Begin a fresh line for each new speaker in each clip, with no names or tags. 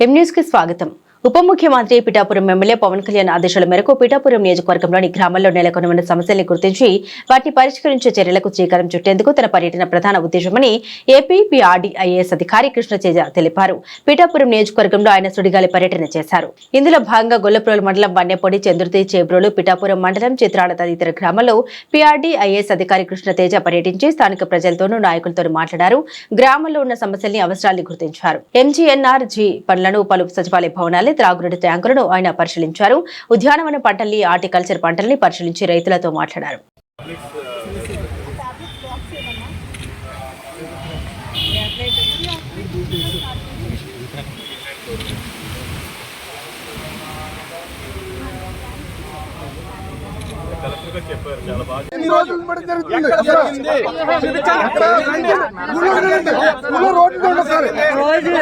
ఎం న్యూస్కి స్వాగతం. ఉప ముఖ్యమంత్రి పిఠాపురం ఎమ్మెల్యే పవన్ కళ్యాణ్ ఆదేశాల మేరకు పిఠాపురం నియోజకవర్గంలోని గ్రామాల్లో నెలకొని ఉన్న సమస్యల్ని గుర్తించి వాటిని పరిష్కరించే చర్యలకు శ్రీకారం చుట్టేందుకు తన పర్యటన ప్రధాన ఉద్దేశమని ఏపీ అధికారి కృష్ణ చేజ తెలిపారు. పిఠాపురం నియోజకవర్గంలో ఆయన సుడిగాలి పర్యటన చేశారు. ఇందులో భాగంగా గొల్లప్రోలు మండలం వన్యపొడి చంద్రుతి చేబ్రోలు పిఠాపురం మండలం చిత్రాల తదితర గ్రామాల్లో పిఆర్డీఐఎస్ అధికారి కృష్ణ తేజ పర్యటించి స్థానిక ప్రజలతోనూ నాయకులతోనూ మాట్లాడారు. గ్రామంలో ఉన్న సమస్యల్ని అవసరాల్ని గుర్తించారు. ఎంజీఎన్ఆర్జీ పనులను పలు సచివాలయ భవనాలు త్రాగునీటి ట్యాంకులను ఆయన పరిశీలించారు. ఉద్యానవన పంటల్ని హార్టికల్చర్ పంటల్ని పరిశీలించి రైతులతో మాట్లాడారు.
ఉండండి సార్.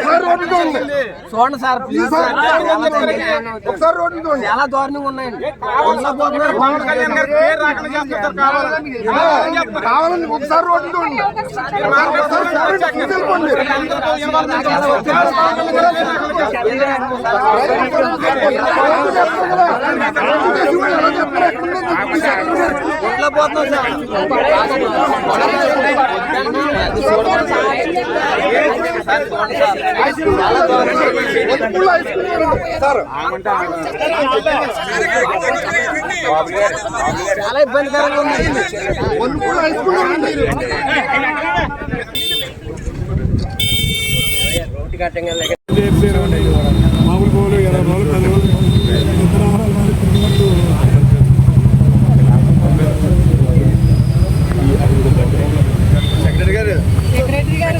ఒకసారి రోడ్డుతో ఉండండి.
చూడండి సార్
ఒకసారి ఉండండి.
చాలా దారుణంగా ఉన్నాయండి గారు
కావాలండి ఒకసారి. ఒకసారి చూడండి,
చాలా ఇబ్బందికరంగా ఉంది
ఒంటిపూడి హై స్కూల్ ఉండండి.
మామూలు